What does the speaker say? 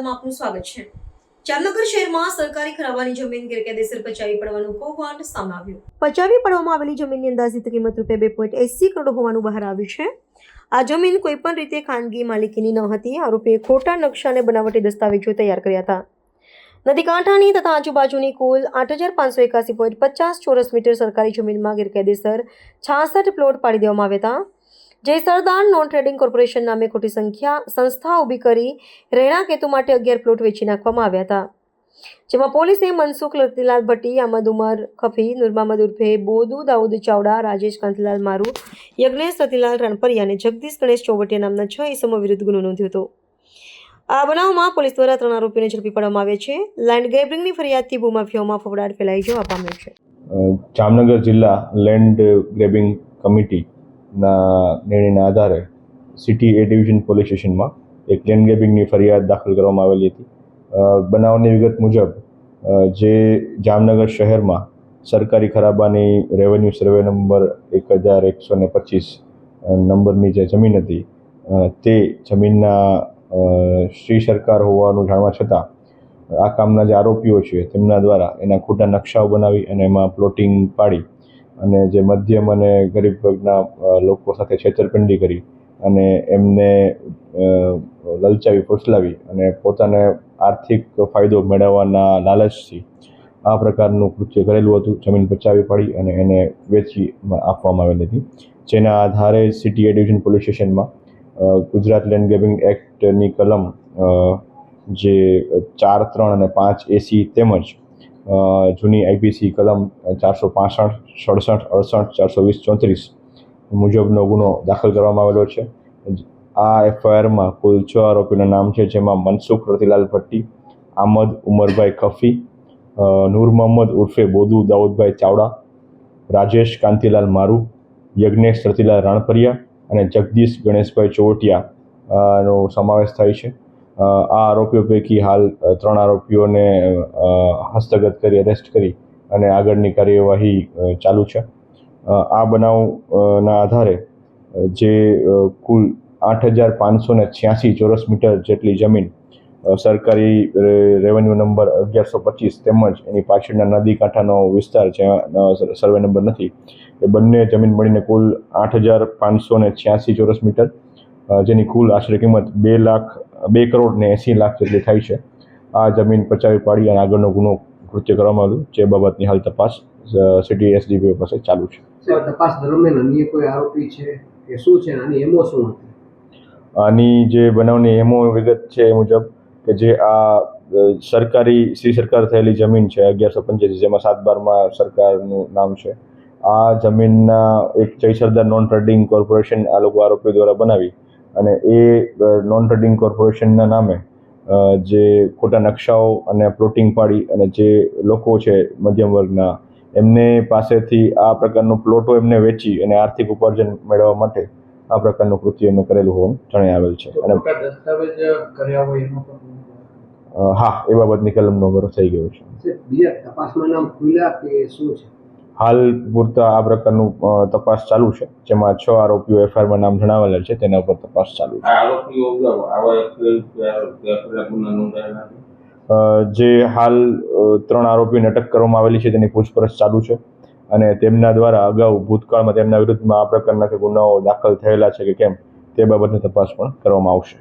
સમાચારમાં આપનું સ્વાગત છે. જામનગર શહેરમાં સરકારી ખરાબાની જમીન ગેરકાયદેસર પચાવી પડવાનું કૌભાંડ સામે આવ્યું. પચાવી પડવામાં આવેલી જમીનની અંદાજિત કિંમત રૂપિયા બે પોઈન્ટ એસી કરોડ હોવાનું બહાર આવ્યું છે. આ જમીન કોઈપણ રીતે ખાનગી માલિકીની ન હતી, આરોપીએ ખોટા નકશા અને બનાવટી દસ્તાવેજો તૈયાર કર્યા હતા. નદી કાંઠાની તથા આજુબાજુની કુલ આઠ હજાર પાંચસો એકાસી પોઈન્ટ પચાસ ચોરસ મીટર સરકારી જમીનમાં ગેરકાયદેસર છાસઠ પ્લોટ પાડી દેવામાં આવ્યા હતા. જે સરદાર નોન ટ્રેડિંગ કોર્પોરેશન નામે ખોટી સંખ્યા સંસ્થા ઊભી કરી રહેણાંક હેતુ માટે અગિયાર પ્લોટ વેચી નાખવામાં આવ્યા હતા. જેમાં પોલીસે મનસુખ લતીલાલ ભટ્ટી અહમદ ઉમર ખફી નુરમામદ ઉર્ફે બોદુ દાઉદ ચાવડા, રાજેશ કાંતિલાલ મારુ, યજ્ઞેશ રતિલાલ રણપરિયા અને જગદીશ ગણેશ ચોવટિયા નામના છ ઇસમો વિરુદ્ધ ગુનો નોંધ્યો હતો. આ બનાવમાં પોલીસ દ્વારા ત્રણ આરોપીને ઝડપી પાડવામાં આવ્યા છે. લેન્ડ ગેબરિંગની ફરિયાદથી ભૂમાફિયાઓમાં ફફડાટ ફેલાઈ જવા પામ્યો છે. જામનગર જિલ્લા લેન્ડ ગ્રેબિંગ કમિટીના નિર્ણયના આધારે સિટી એ ડિવિઝન પોલીસ સ્ટેશનમાં એક લેન્ડ ફરિયાદ દાખલ કરવામાં આવેલી હતી. બનાવની વિગત મુજબ જે જામનગર શહેરમાં સરકારી ખરાબાની રેવન્યુ સર્વે નંબર એક હજાર એકસો ને પચીસ નંબરની જે જમીન હતી તે જમીનના શ્રી સરકાર હોવાનું જાણવા છતાં, આ કામના જે આરોપીઓ છે તેમના દ્વારા એના ખોટા નકશાઓ બનાવી અને એમાં પ્લોટિંગ પાડી અને જે મધ્યમ અને ગરીબ વર્ગના લોકો સાથે છેતરપિંડી કરી અને એમને લલચાવી, ફોસલાવી અને પોતાને આર્થિક ફાયદો મેળવવાના લાલચથી આ પ્રકારનું કૃત્ય કરેલું હતું. જમીન બચાવી પડી અને એને વેચી આપવામાં આવેલી હતી. જેના આધારે સિટી ડિવિઝન પોલીસ સ્ટેશનમાં ગુજરાત લેન્ડ ગ્રેબિંગ એક્ટની કલમ જે ચાર ત્રણ અને પાંચ એસી તેમજ જૂની આઈપીસી કલમ ચારસો પાસઠ, સડસઠ, અડસઠ, ચારસો વીસ, ચોત્રીસ મુજબનો ગુનો દાખલ કરવામાં આવેલો છે. આ એફઆઈઆરમાં કુલ છ આરોપીના નામ છે, જેમાં મનસુખ રતિલાલ ભટ્ટી, આમદ ઉમરભાઈ કફી નૂર મોહમ્મદ ઉર્ફે બોદુ દાઉદભાઈ ચાવડા, રાજેશ કાંતિલાલ મારુ, યજ્ઞેશ રતિલાલ રાણપરિયા અને જગદીશ ગણેશભાઈ ચોવટિયા નો સમાવેશ થાય છે. આ આરોપીઓ પૈકી હાલ ત્રણ આરોપીઓને હસ્તગત કરી અરેસ્ટ કરી અને આગળની કાર્યવાહી ચાલુ છે. આ બનાવના આધારે જે કુલ આઠ હજાર પાંચસો ને છ્યાસી ચોરસ મીટર જેટલી જમીન સરકારી રેવન્યુ નંબર અગિયારસો પચીસ તેમજ એની પાછળના નદી કાંઠાનો વિસ્તાર જ્યાં સર્વે નંબર નથી, એ બંને જમીન મળીને કુલ આઠ હજાર પાંચસો ને છ્યાસી ચોરસ મીટર જેની કુલ આશરે કિંમત બે લાખ બે કરોડ ને એંસી લાખ જેટલી થાય છે. આ જમીન પચાવી પાડી અને આગળનો ગુનો કૃત્ય કરવામાં આવ્યું જે બાબતની હાલ તપાસ સિટી એસડીપીઓ પાસે ચાલુ છે. તપાસ દરમિયાન અન્ય કોઈ આરોપી છે કે શું છે આની એમો શું આની જે બનાવની એમો વિગત છે એ મુજબ કે જે આ સરકારી શ્રી સરકાર થયેલી જમીન છે અગિયારસો પંચ્યાસી જેમાં સાત બારમાં સરકારનું નામ છે. આ જમીનના એક જય સરદાર નોન ટ્રેડિંગ કોર્પોરેશન આ લોકો આરોપીઓ દ્વારા બનાવી. અને એ નોન ટ્રેડિંગ કોર્પોરેશનના નામે જે ખોટા નકશાઓ અને પ્લોટિંગ પાડી અને જે લોકો છે મધ્યમ વર્ગના એમને પાસેથી આ પ્રકારનો પ્લોટો એમને વેચી અને આર્થિક ઉપાર્જન મેળવવા માટે આ પ્રકારનું કૃત્ય એમને કરેલું હોવાનું જણાઈ આવેલ છે. અને ખોટા દસ્તાવેજ કર્યા હોય એનો પણ અ, હા એ બાબતની કલમનો ભરો થઈ ગયો છે. બીજા તપાસમાં નામ ખુલ્યા કે શું છે? હાલ પૂરતા આ પ્રકારનું તપાસ ચાલુ છે. જેમાં છ આરોપીઓ એફઆઈઆરમાં નામ જણાવેલા છે તેના ઉપર તપાસ ચાલુ છે. જે હાલ ત્રણ આરોપીને અટક કરવામાં આવેલી છે તેની પૂછપરછ ચાલુ છે. અને તેમના દ્વારા અગાઉ ભૂતકાળમાં તેમના વિરુદ્ધમાં આ પ્રકારના કે ગુનાઓ દાખલ થયેલા છે કે કેમ તે બાબતની તપાસ પણ કરવામાં આવશે.